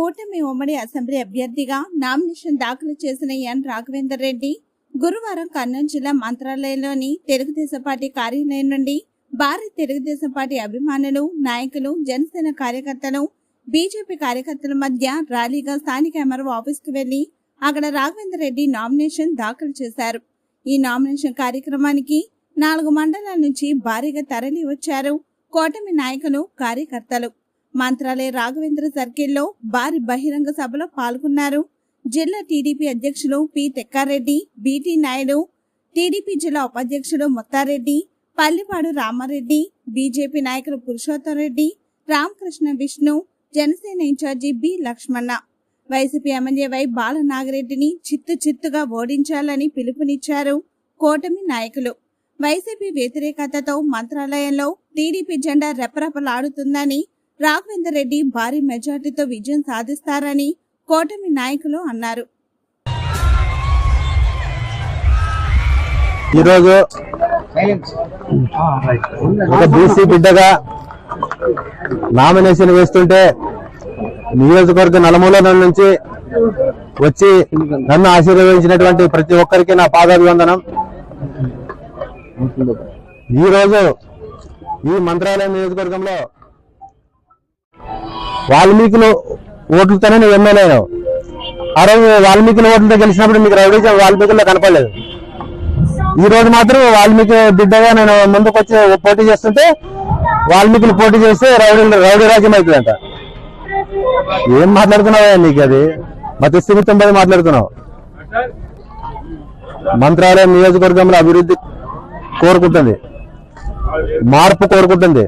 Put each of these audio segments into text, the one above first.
కూటమి ఉమ్మడి అసెంబ్లీ అభ్యర్థిగా నామినేషన్ దాఖలు చేసిన ఎన్. రాఘవేందర్ రెడ్డి గురువారం కర్నూలు జిల్లా మంత్రాలయంలోని తెలుగుదేశం పార్టీ కార్యాలయం నుండి భారీ తెలుగుదేశం పార్టీ అభిమానులు నాయకులు జనసేన కార్యకర్తలు బీజేపీ కార్యకర్తల మధ్య ర్యాలీగా స్థానిక ఎమ్మెల్యే ఆఫీస్కు వెళ్ళి అక్కడ రాఘవేందర్ రెడ్డి నామినేషన్ దాఖలు చేశారు. ఈ నామినేషన్ కార్యక్రమానికి నాలుగు మండలాల నుంచి భారీగా తరలి వచ్చారు కూటమి నాయకులు కార్యకర్తలు. మంత్రాలయ రాఘవేంద్ర సర్కిల్లో భారీ బహిరంగ సభలో పాల్గొన్నారు. జిల్లా టీడీపీ అధ్యక్షులు P. Tekkareddy BT Naidu TDP జిల్లా ఉపాధ్యక్షుడు ముత్తారెడ్డి పల్లిపాడు రామారెడ్డి బీజేపీ నాయకులు Purushottam Reddy Ramakrishna Vishnu Janasena incharge B. Lakshmana. YCP MLA Y. బాలనాగరెడ్డిని చిత్తు చిత్తుగా ఓడించాలని పిలుపునిచ్చారు కూటమి నాయకులు. వైసీపీ వ్యతిరేకతతో మంత్రాలయంలో టీడీపీ జెండా రెపరెపలాడుతుందని రాఘవేందర్ రెడ్డి భారీ మెజార్టీతో విజయం సాధిస్తారని కూటమి నాయకులు అన్నారు. ఈరోజు ఒక బీసీ బిడ్డగా నామినేషన్ వేస్తుంటే నియోజకవర్గ నలుమూలల నుంచి వచ్చి నన్ను ఆశీర్వదించినటువంటి ప్రతి ఒక్కరికి నా పాదాభివందనం. ఈరోజు ఈ మంత్రాలయం నియోజకవర్గంలో వాల్మీకులు ఓట్లతోనే నువ్వు ఎమ్మెల్యే అయినావు ఆ రోజు వాల్మీకుల ఓట్లతో గెలిచినప్పుడు మీకు రౌడీజం వాల్మీకుల్లో కనపడలేదు. ఈ రోజు మాత్రం వాల్మీకి బిడ్డగా నేను ముందుకు వచ్చి పోటీ చేస్తుంటే వాల్మీకులు పోటీ చేస్తే రౌడీ రౌడీ రాజ్యం అవుతుందంట. ఏం మాట్లాడుతున్నావా నీకు అది? మత స్థిమితం పది మాట్లాడుతున్నావు. మంత్రాలయం నియోజకవర్గంలో అభివృద్ధి కోరుకుంటుంది. మార్పు కోరుకుంటుంది.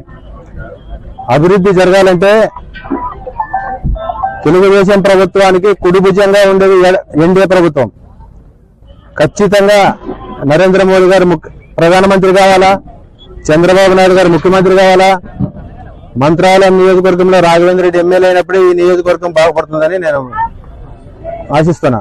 అభివృద్ధి జరగాలంటే తెలుగుదేశం ప్రభుత్వానికి కుడిభుజంగా ఉండేది ఎన్డీఏ ప్రభుత్వం. ఖచ్చితంగా నరేంద్ర మోదీ గారు ప్రధానమంత్రి కావాలా? చంద్రబాబు నాయుడు గారు ముఖ్యమంత్రి కావాలా? మంత్రాలయం నియోజకవర్గంలో రాఘవేంద్ర రెడ్డి ఎమ్మెల్యే అయినప్పుడే ఈ నియోజకవర్గం బాగుపడుతుందని నేను ఆశిస్తున్నా.